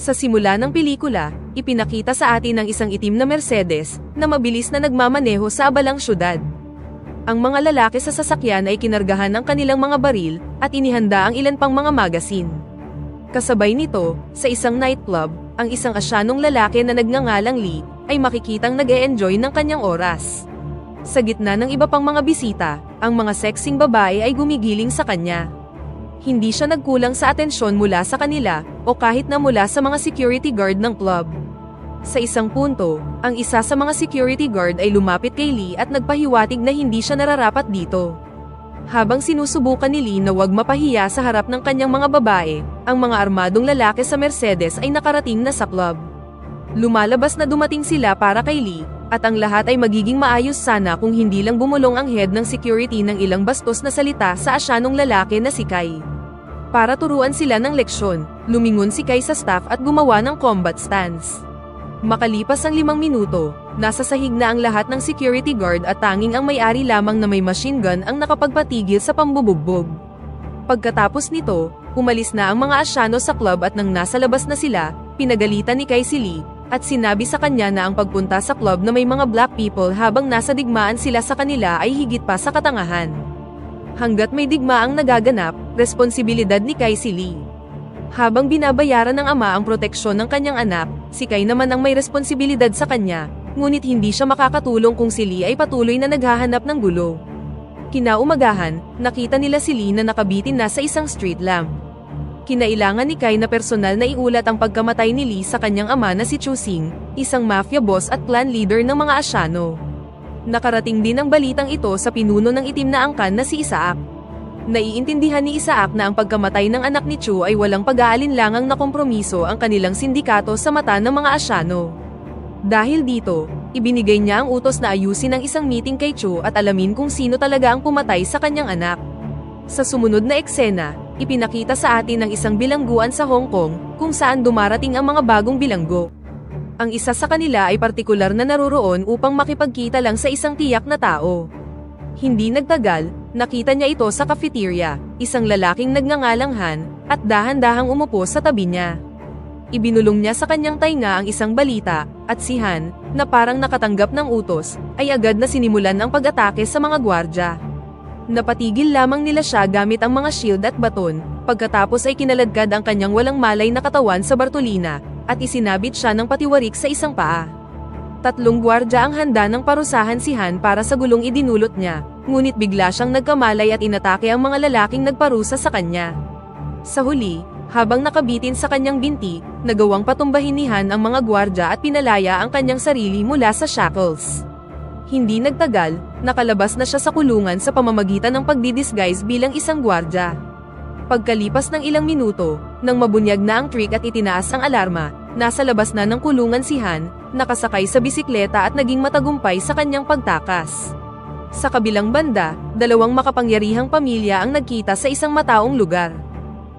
Sa simula ng pelikula, ipinakita sa atin ang isang itim na Mercedes na mabilis na nagmamaneho sa abalang syudad. Ang mga lalaki sa sasakyan ay kinargahan ng kanilang mga baril at inihanda ang ilan pang mga magasin. Kasabay nito, sa isang nightclub, ang isang asyanong lalaki na nagngangalang Lee ay makikitang nag -e enjoy ng kanyang oras. Sa gitna ng iba pang mga bisita, ang mga sexing babae ay gumigiling sa kanya. Hindi siya nagkulang sa atensyon mula sa kanila o kahit na mula sa mga security guard ng club. Sa isang punto, ang isa sa mga security guard ay lumapit kay Lee at nagpahiwatig na hindi siya nararapat dito. Habang sinusubukan ni Lee na wag mapahiya sa harap ng kanyang mga babae, ang mga armadong lalaki sa Mercedes ay nakarating na sa club. Lumalabas na dumating sila para kay Lee, at ang lahat ay magiging maayos sana kung hindi lang bumulong ang head ng security ng ilang bastos na salita sa asyanong lalaki na si Kai. Para turuan sila ng leksyon, lumingon si Kai sa staff at gumawa ng combat stance. Makalipas ang limang minuto, nasa sahig na ang lahat ng security guard at tanging ang may-ari lamang na may machine gun ang nakapagpatigil sa pambubugbog. Pagkatapos nito, umalis na ang mga asyano sa club at nang nasa labas na sila, pinagalitan ni Kai si Lee, at sinabi sa kanya na ang pagpunta sa club na may mga black people habang nasa digmaan sila sa kanila ay higit pa sa katangahan. Hanggat may digmaang nagaganap, responsibilidad ni Kai si Lee. Habang binabayaran ng ama ang proteksyon ng kanyang anak, si Kai naman ang may responsibilidad sa kanya, ngunit hindi siya makakatulong kung si Lee ay patuloy na naghahanap ng gulo. Kinaumagahan, nakita nila si Lee na nakabitin na sa isang street lamp. Kinailangan ni Kai na personal na iulat ang pagkamatay ni Lee sa kanyang ama na si Chu Sing, isang mafia boss at clan leader ng mga Asyano. Nakarating din ang balitang ito sa pinuno ng itim na angkan na si Isaac. Naiintindihan ni Isaac na ang pagkamatay ng anak ni Chu ay walang pag-aalinlangang na kompromiso ang kanilang sindikato sa mata ng mga Asyano. Dahil dito, ibinigay niya ang utos na ayusin ang isang meeting kay Chu at alamin kung sino talaga ang pumatay sa kanyang anak. Sa sumunod na eksena, ipinakita sa atin ang isang bilangguan sa Hong Kong, kung saan dumarating ang mga bagong bilanggo. Ang isa sa kanila ay partikular na naroroon upang makipagkita lang sa isang tiyak na tao. Hindi nagtagal, nakita niya ito sa cafeteria, isang lalaking nagngangalang Han, at dahan-dahang umupo sa tabi niya. Ibinulong niya sa kanyang tainga ang isang balita, at si Han, na parang nakatanggap ng utos, ay agad na sinimulan ang pag-atake sa mga gwardya. Napatigil lamang nila siya gamit ang mga shield at baton, pagkatapos ay kinaladkad ang kanyang walang malay na katawan sa Bartolina, at isinabit siya ng patiwarik sa isang paa. Tatlong gwardya ang handa ng parusahan si Han para sa gulong idinulot niya, ngunit bigla siyang nagkamalay at inatake ang mga lalaking nagparusa sa kanya. Sa huli, habang nakabitin sa kanyang binti, nagawang patumbahin ni Han ang mga gwardya at pinalaya ang kanyang sarili mula sa shackles. Hindi nagtagal, nakalabas na siya sa kulungan sa pamamagitan ng pagdidisguise bilang isang gwardya. Pagkalipas ng ilang minuto, nang mabunyag na ang trick at itinaas ang alarma, nasa labas na ng kulungan si Han, nakasakay sa bisikleta at naging matagumpay sa kanyang pagtakas. Sa kabilang banda, dalawang makapangyarihang pamilya ang nagkita sa isang mataong lugar.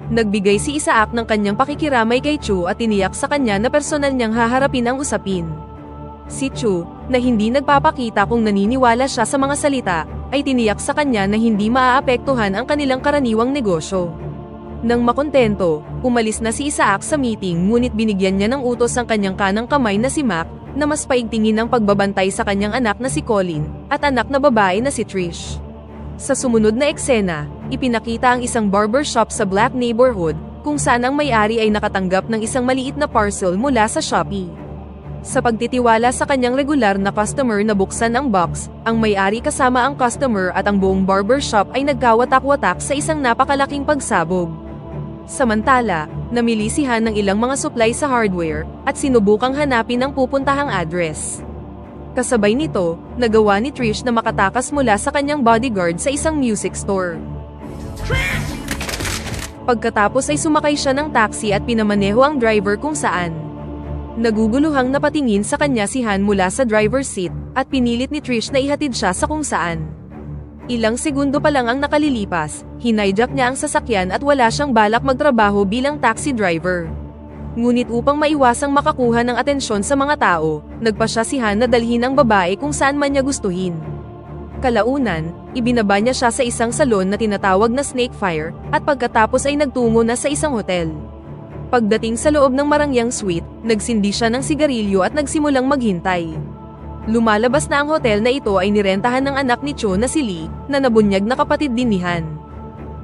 Nagbigay si Isaac ng kanyang pakikiramay kay Chu at tiniyak sa kanya na personal niyang haharapin ang usapin. Si Chu, na hindi nagpapakita kung naniniwala siya sa mga salita, ay tiniyak sa kanya na hindi maaapektuhan ang kanilang karaniwang negosyo. Nang makontento, umalis na si Isaac sa meeting ngunit binigyan niya ng utos ang kanyang kanang kamay na si Mac, na mas paigtingin ang pagbabantay sa kanyang anak na si Colin, at anak na babae na si Trish. Sa sumunod na eksena, ipinakita ang isang barbershop sa Black Neighborhood, kung saan ang may-ari ay nakatanggap ng isang maliit na parcel mula sa Shopee. Sa pagtitiwala sa kanyang regular na customer na buksan ang box, ang may-ari kasama ang customer at ang buong barbershop ay nagkawatak-watak sa isang napakalaking pagsabog. Samantala, namili si Han ng ilang mga supply sa hardware, at sinubukang hanapin ang pupuntahang address. Kasabay nito, nagawa ni Trish na makatakas mula sa kanyang bodyguard sa isang music store. Pagkatapos ay sumakay siya ng taxi at pinamaneho ang driver kung saan. Naguguluhang napatingin sa kanya si Han mula sa driver's seat, at pinilit ni Trish na ihatid siya sa kung saan. Ilang segundo pa lang ang nakalilipas, hinayjack niya ang sasakyan at wala siyang balak magtrabaho bilang taxi driver. Ngunit upang maiwasang makakuha ng atensyon sa mga tao, nagpa siya si Han na dalhin ang babae kung saan man niya gustuhin. Kalaunan, ibinaba niya siya sa isang salon na tinatawag na Snake Fire, at pagkatapos ay nagtungo na sa isang hotel. Pagdating sa loob ng marangyang suite, nagsindi siya ng sigarilyo at nagsimulang maghintay. Lumalabas na ang hotel na ito ay nirentahan ng anak ni Cho na si Lee, na nabunyag na kapatid din ni Han.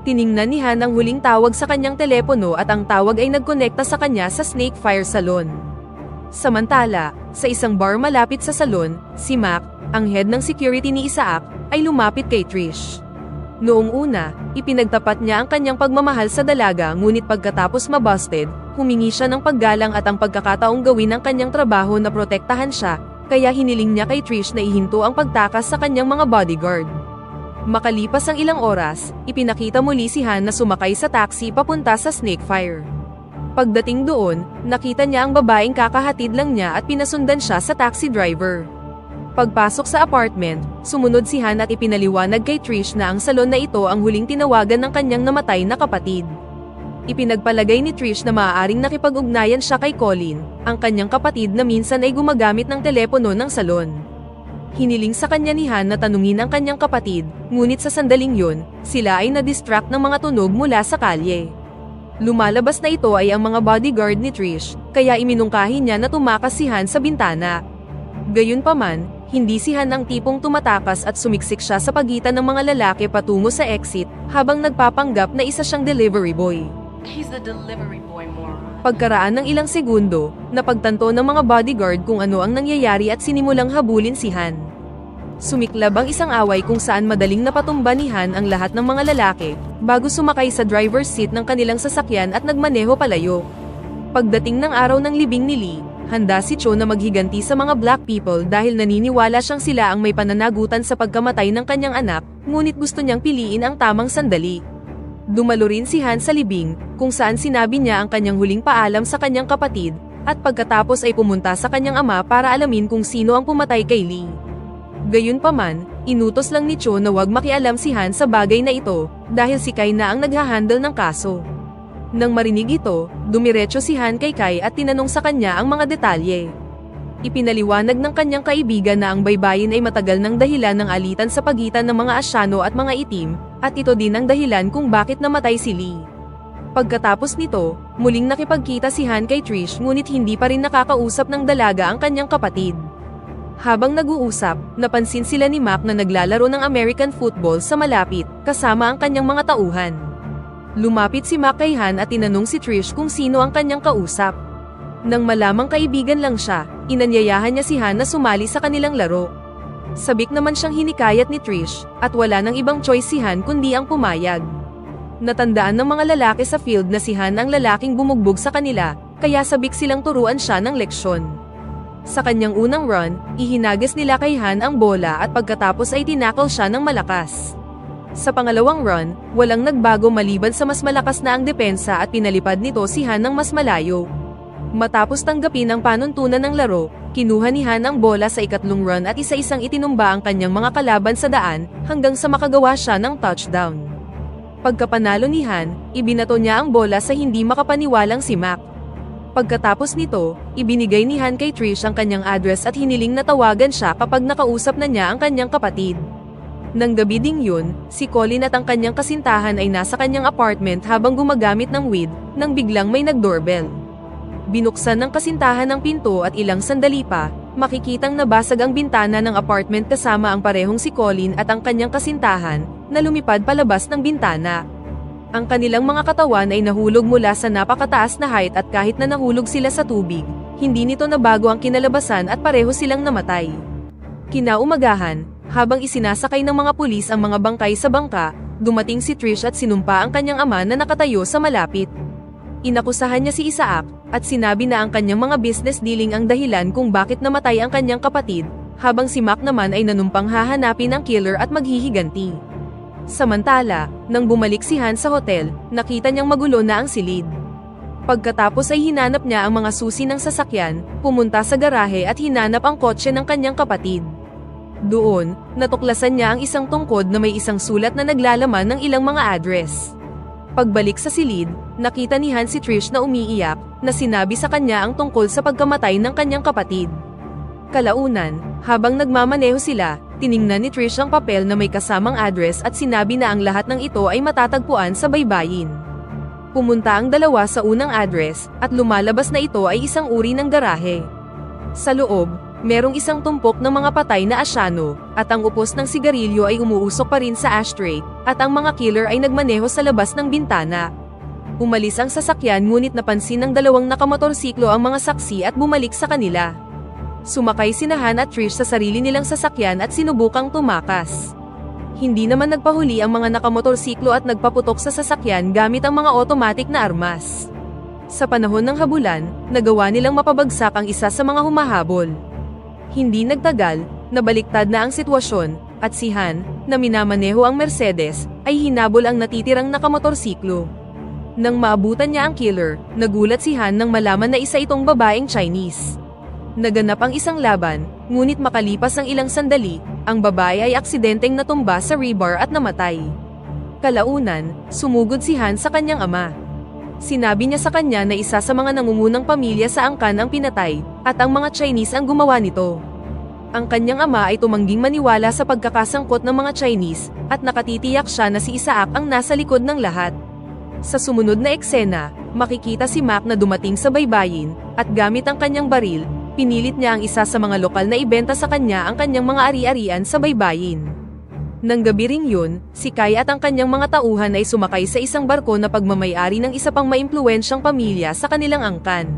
Tiningnan ni Han ang huling tawag sa kanyang telepono at ang tawag ay nagkonekta sa kanya sa Snake Fire Salon. Samantala, sa isang bar malapit sa salon, si Mac, ang head ng security ni Isaac, ay lumapit kay Trish. Noong una, ipinagtapat niya ang kanyang pagmamahal sa dalaga ngunit pagkatapos mabusted, humingi siya ng paggalang at ang pagkakataong gawin ang kanyang trabaho na protektahan siya, kaya hiniling niya kay Trish na ihinto ang pagtakas sa kanyang mga bodyguard. Makalipas ang ilang oras, ipinakita muli si Han na sumakay sa taxi papunta sa Snakefire. Pagdating doon, nakita niya ang babaeng kakahatid lang niya at pinasundan siya sa taxi driver. Pagpasok sa apartment, sumunod si Han at ipinaliwanag kay Trish na ang salon na ito ang huling tinawagan ng kanyang namatay na kapatid. Ipinagpalagay ni Trish na maaaring nakipag-ugnayan siya kay Colin, ang kanyang kapatid na minsan ay gumagamit ng telepono ng salon. Hiniling sa kanya ni Han na tanungin ang kanyang kapatid, ngunit sa sandaling yun, sila ay na-distract ng mga tunog mula sa kalye. Lumalabas na ito ay ang mga bodyguard ni Trish, kaya iminungkahi niya na tumakas si Han sa bintana. Gayunpaman, hindi si Han ang tipong tumatakas at sumiksik siya sa pagitan ng mga lalaki patungo sa exit, habang nagpapanggap na isa siyang delivery boy. He's the delivery boy, moron. Pagkaraan ng ilang segundo, napagtanto ng mga bodyguard kung ano ang nangyayari at sinimulang habulin si Han. Sumiklab ang isang away kung saan madaling napatumba ni Han ang lahat ng mga lalaki, bago sumakay sa driver's seat ng kanilang sasakyan at nagmaneho palayo. Pagdating ng araw ng libing ni Lee, handa si Cho na maghiganti sa mga black people dahil naniniwala siyang sila ang may pananagutan sa pagkamatay ng kanyang anak, ngunit gusto niyang piliin ang tamang sandali. Dumalo rin si Han sa libing, kung saan sinabi niya ang kanyang huling paalam sa kanyang kapatid, at pagkatapos ay pumunta sa kanyang ama para alamin kung sino ang pumatay kay Lee. Gayunpaman, inutos lang ni Cho na wag makialam si Han sa bagay na ito, dahil si Kai na ang naghahandle ng kaso. Nang marinig ito, dumiretso si Han kay Kai at tinanong sa kanya ang mga detalye. Ipinaliwanag ng kanyang kaibigan na ang baybayin ay matagal ng dahilan ng alitan sa pagitan ng mga asyano at mga itim, at ito din ang dahilan kung bakit namatay si Lee. Pagkatapos nito, muling nakipagkita si Han kay Trish ngunit hindi pa rin nakakausap ng dalaga ang kanyang kapatid. Habang nag-uusap, napansin sila ni Mac na naglalaro ng American football sa malapit, kasama ang kanyang mga tauhan. Lumapit si Mac at tinanong si Trish kung sino ang kanyang kausap. Nang malamang kaibigan lang siya, inanyayahan niya si Han na sumali sa kanilang laro. Sabik naman siyang hinikayat ni Trish, at wala nang ibang choice si Han kundi ang pumayag. Natandaan ng mga lalaki sa field na si Han ang lalaking bumugbog sa kanila, kaya sabik silang turuan siya ng leksyon. Sa kanyang unang run, ihinagis nila kay Han ang bola at pagkatapos ay tinakal siya ng malakas. Sa pangalawang run, walang nagbago maliban sa mas malakas na ang depensa at pinalipad nito si Han ng mas malayo. Matapos tanggapin ang panuntunan ng laro, kinuha ni Han ang bola sa ikatlong run at isa-isang itinumba ang kanyang mga kalaban sa daan hanggang sa makagawa siya ng touchdown. Pagkapanalo ni Han, ibinato niya ang bola sa hindi makapaniwalang si Mac. Pagkatapos nito, ibinigay ni Han kay Trish ang kanyang address at hiniling na tawagan siya kapag nakausap na niya ang kanyang kapatid. Nang gabi ding yun, si Colin at ang kanyang kasintahan ay nasa kanyang apartment habang gumagamit ng weed, nang biglang may nagdoorbell. Binuksan ng kasintahan ang pinto at ilang sandali pa, makikitang nabasag ang bintana ng apartment kasama ang parehong si Colin at ang kanyang kasintahan, na lumipad palabas ng bintana. Ang kanilang mga katawan ay nahulog mula sa napakataas na height at kahit na nahulog sila sa tubig, hindi nito nabago ang kinalabasan at pareho silang namatay. Kinaumagahan, habang isinasakay ng mga pulis ang mga bangkay sa bangka, dumating si Trish at sinumpa ang kanyang ama na nakatayo sa malapit. Inakusahan niya si Isaac, at sinabi na ang kanyang mga business dealing ang dahilan kung bakit namatay ang kanyang kapatid, habang si Mac naman ay nanumpang hahanapin ang killer at maghihiganti. Samantala, nang bumalik si Han sa hotel, nakita niyang magulo na ang silid. Pagkatapos ay hinanap niya ang mga susi ng sasakyan, pumunta sa garahe at hinanap ang kotse ng kanyang kapatid. Doon, natuklasan niya ang isang tungkod na may isang sulat na naglalaman ng ilang mga address. Pagbalik sa silid, nakita ni Han si Trish na umiiyak, na sinabi sa kanya ang tungkol sa pagkamatay ng kanyang kapatid. Kalaunan, habang nagmamaneho sila, tiningnan ni Trish ang papel na may kasamang address at sinabi na ang lahat ng ito ay matatagpuan sa baybayin. Pumunta ang dalawa sa unang address, at lumalabas na ito ay isang uri ng garahe. Sa loob, merong isang tumpok ng mga patay na asyano, at ang upos ng sigarilyo ay umuusok pa rin sa ashtray, at ang mga killer ay nagmaneho sa labas ng bintana. Umalis ang sasakyan ngunit napansin ng dalawang nakamotorsiklo ang mga saksi at bumalik sa kanila. Sumakay sinahan at Trish sa sarili nilang sasakyan at sinubukang tumakas. Hindi naman nagpahuli ang mga nakamotorsiklo at nagpaputok sa sasakyan gamit ang mga automatic na armas. Sa panahon ng habulan, nagawa nilang mapabagsak ang isa sa mga humahabol. Hindi nagtagal, nabaliktad na ang sitwasyon, at si Han, na minamaneho ang Mercedes, ay hinabol ang natitirang nakamotorsiklo. Nang maabutan niya ang killer, nagulat si Han nang malaman na isa itong babaeng Chinese. Naganap ang isang laban, ngunit makalipas ang ilang sandali, ang babae ay aksidenteng natumba sa rebar at namatay. Kalaunan, sumugod si Han sa kanyang ama. Sinabi niya sa kanya na isa sa mga nangungunang pamilya sa angkan ang pinatay, at ang mga Chinese ang gumawa nito. Ang kanyang ama ay tumangging maniwala sa pagkakasangkot ng mga Chinese, at nakatitiyak siya na si Isaac ang nasa likod ng lahat. Sa sumunod na eksena, makikita si Mac na dumating sa baybayin, at gamit ang kanyang baril, pinilit niya ang isa sa mga lokal na ibenta sa kanya ang kanyang mga ari-arian sa baybayin. Nang gabi ring yun, si Kai at ang kanyang mga tauhan ay sumakay sa isang barko na pagmamayari ng isa pang maimpluwensyang pamilya sa kanilang angkan.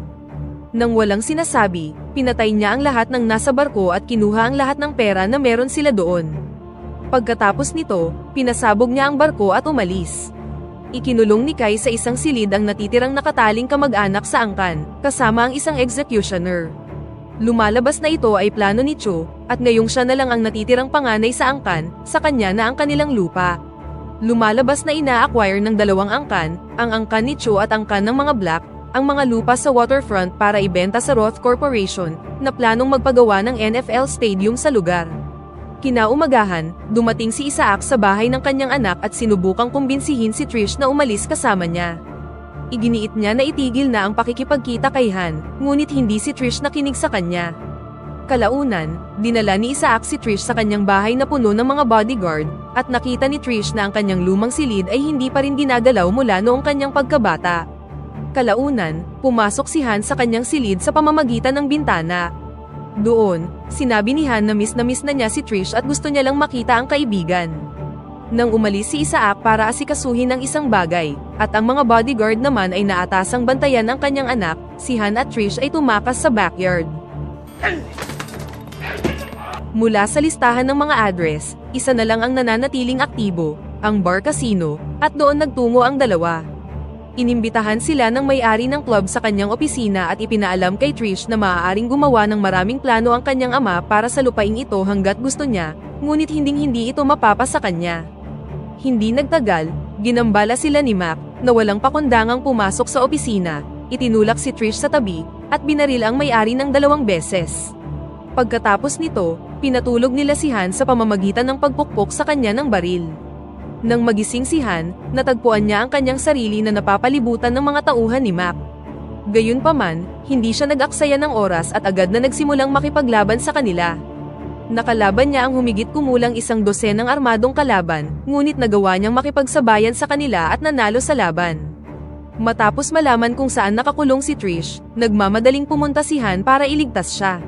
Nang walang sinasabi, pinatay niya ang lahat ng nasa barko at kinuha ang lahat ng pera na meron sila doon. Pagkatapos nito, pinasabog niya ang barko at umalis. Ikinulong ni Kai sa isang silid ang natitirang nakataling kamag-anak sa angkan, kasama ang isang executioner. Lumalabas na ito ay plano ni Cho, at ngayong siya na lang ang natitirang panganay sa angkan, sa kanya na ang kanilang lupa. Lumalabas na ina-acquire ng dalawang angkan, ang angkan ni Cho at angkan ng mga Black, ang mga lupa sa waterfront para ibenta sa Roth Corporation, na planong magpagawa ng NFL Stadium sa lugar. Kinaumagahan, dumating si Isaac sa bahay ng kanyang anak at sinubukang kumbinsihin si Trish na umalis kasama niya. Iginiit niya na itigil na ang pakikipagkita kay Han, ngunit hindi si Trish nakinig sa kanya. Kalaunan, dinala ni Isaac si Trish sa kanyang bahay na puno ng mga bodyguard, at nakita ni Trish na ang kanyang lumang silid ay hindi pa rin ginagalaw mula noong kanyang pagkabata. Kalaunan, pumasok si Han sa kanyang silid sa pamamagitan ng bintana. Doon, sinabi ni Han na miss na miss na niya si Trish at gusto niya lang makita ang kaibigan. Nang umalis si Isaac para asikasuhin ng isang bagay, at ang mga bodyguard naman ay naatasang bantayan ang kanyang anak, si Han at Trish ay tumakas sa backyard. Mula sa listahan ng mga address, isa na lang ang nananatiling aktibo, ang bar casino, at doon nagtungo ang dalawa. Inimbitahan sila ng may-ari ng club sa kanyang opisina at ipinaalam kay Trish na maaaring gumawa ng maraming plano ang kanyang ama para sa lupaing ito hanggat gusto niya, ngunit hinding-hindi ito mapapa sa kanya. Hindi nagtagal, ginambala sila ni Mac, na walang pakundangang pumasok sa opisina, itinulak si Trish sa tabi, at binaril ang may-ari ng dalawang beses. Pagkatapos nito, pinatulog nila si Han sa pamamagitan ng pagpukpok sa kanya ng baril. Nang magising si Han, natagpuan niya ang kanyang sarili na napapalibutan ng mga tauhan ni Mac. Gayunpaman, hindi siya nag-aksaya ng oras at agad na nagsimulang makipaglaban sa kanila. Nakalaban niya ang humigit kumulang isang dosenang armadong kalaban, ngunit nagawa niyang makipagsabayan sa kanila at nanalo sa laban. Matapos malaman kung saan nakakulong si Trish, nagmamadaling pumunta si Han para iligtas siya.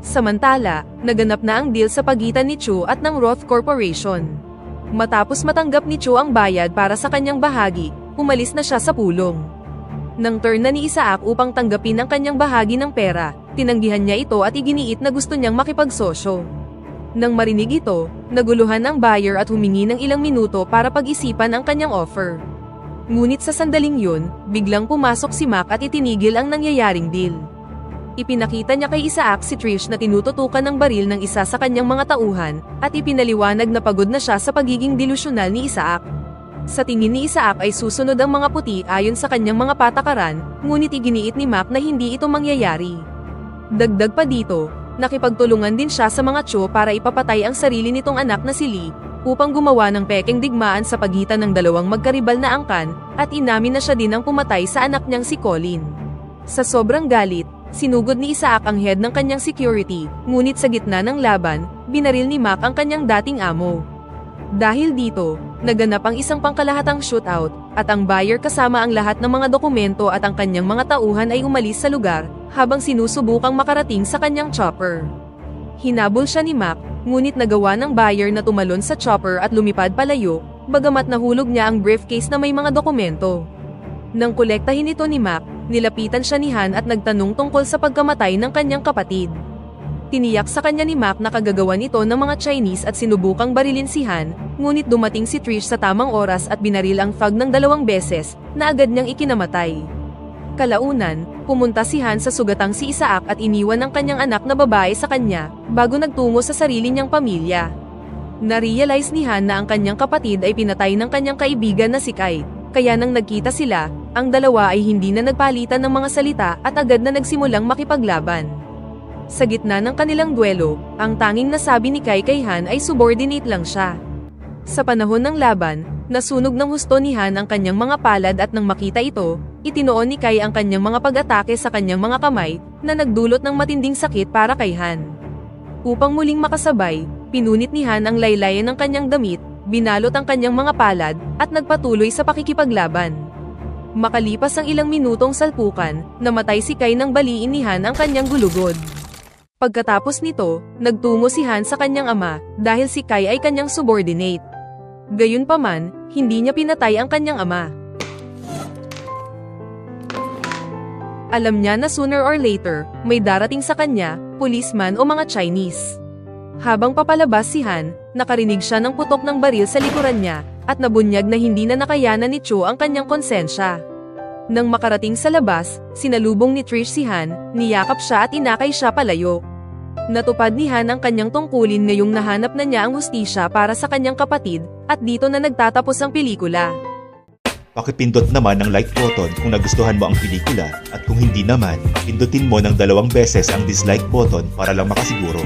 Samantala, naganap na ang deal sa pagitan ni Chu at ng Roth Corporation. Matapos matanggap ni Chu ang bayad para sa kanyang bahagi, umalis na siya sa pulong. Nang turn na ni Isaac upang tanggapin ang kanyang bahagi ng pera, tinanggihan niya ito at iginiit na gusto niyang makipagsosyo. Nang marinig ito, naguluhan ang buyer at humingi ng ilang minuto para pag-isipan ang kanyang offer. Ngunit sa sandaling yun, biglang pumasok si Mac at itinigil ang nangyayaring deal. Ipinakita niya kay Isaac si Trish na tinututukan ng baril ng isa sa kanyang mga tauhan, at ipinaliwanag na pagod na siya sa pagiging delusyonal ni Isaac. Sa tingin ni Isaac ay susunod ang mga puti ayon sa kanyang mga patakaran, ngunit iginiit ni Mac na hindi ito mangyayari. Dagdag pa dito, nakipagtulungan din siya sa mga Cho para ipapatay ang sarili nitong anak na si Lee, upang gumawa ng pekeng digmaan sa pagitan ng dalawang magkaribal na angkan, at inamin na siya din ang pumatay sa anak niyang si Colin. Sa sobrang galit, sinugod ni Isaac ang head ng kanyang security, ngunit sa gitna ng laban, binaril ni Mac ang kanyang dating amo. Dahil dito, naganap ang isang pangkalahatang shootout, at ang buyer kasama ang lahat ng mga dokumento at ang kanyang mga tauhan ay umalis sa lugar, habang sinusubukang makarating sa kanyang chopper. Hinabol siya ni Mac, ngunit nagawa ng buyer na tumalon sa chopper at lumipad palayo, bagamat nahulog niya ang briefcase na may mga dokumento. Nang kolektahin ito ni Mac, nilapitan siya ni Han at nagtanong tungkol sa pagkamatay ng kanyang kapatid. Tiniyak sa kanya ni Mac na kagagawa nito ng mga Chinese at sinubukang barilin si Han, ngunit dumating si Trish sa tamang oras at binaril ang Fag ng dalawang beses, na agad niyang ikinamatay. Kalaunan, pumunta si Han sa sugatang si Isaac at iniwan ang kanyang anak na babae sa kanya, bago nagtungo sa sarili niyang pamilya. Narealize ni Han na ang kanyang kapatid ay pinatay ng kanyang kaibigan na si Kai, kaya nang nagkita sila, ang dalawa ay hindi na nagpalitan ng mga salita at agad na nagsimulang makipaglaban. Sa gitna ng kanilang duelo, ang tanging nasabi ni Kai kay Han ay subordinate lang siya. Sa panahon ng laban, nasunog ng husto ni Han ang kanyang mga palad at nang makita ito, itinoon ni Kai ang kanyang mga pag-atake sa kanyang mga kamay, na nagdulot ng matinding sakit para kay Han. Upang muling makasabay, pinunit ni Han ang laylayan ng kanyang damit, binalot ang kanyang mga palad, at nagpatuloy sa pakikipaglaban. Makalipas ang ilang minutong salpukan, namatay si Kai nang baliin ni Han ang kanyang gulugod. Pagkatapos nito, nagtungo si Han sa kanyang ama, dahil si Kai ay kanyang subordinate. Gayunpaman, hindi niya pinatay ang kanyang ama. Alam niya na sooner or later, may darating sa kanya, policeman o mga Chinese. Habang papalabas si Han, nakarinig siya ng putok ng baril sa likuran niya, at nabunyag na hindi na nakayanan ni Cho ang kanyang konsensya. Nang makarating sa labas, sinalubong ni Trish si Han, niyakap siya at inakay siya palayo. Natupad ni Han ang kanyang tungkulin ngayong nahanap na niya ang hustisya para sa kanyang kapatid, at dito na nagtatapos ang pelikula. Pakipindot naman ang like button kung nagustuhan mo ang pelikula at kung hindi naman, pindutin mo ng dalawang beses ang dislike button para lang makasiguro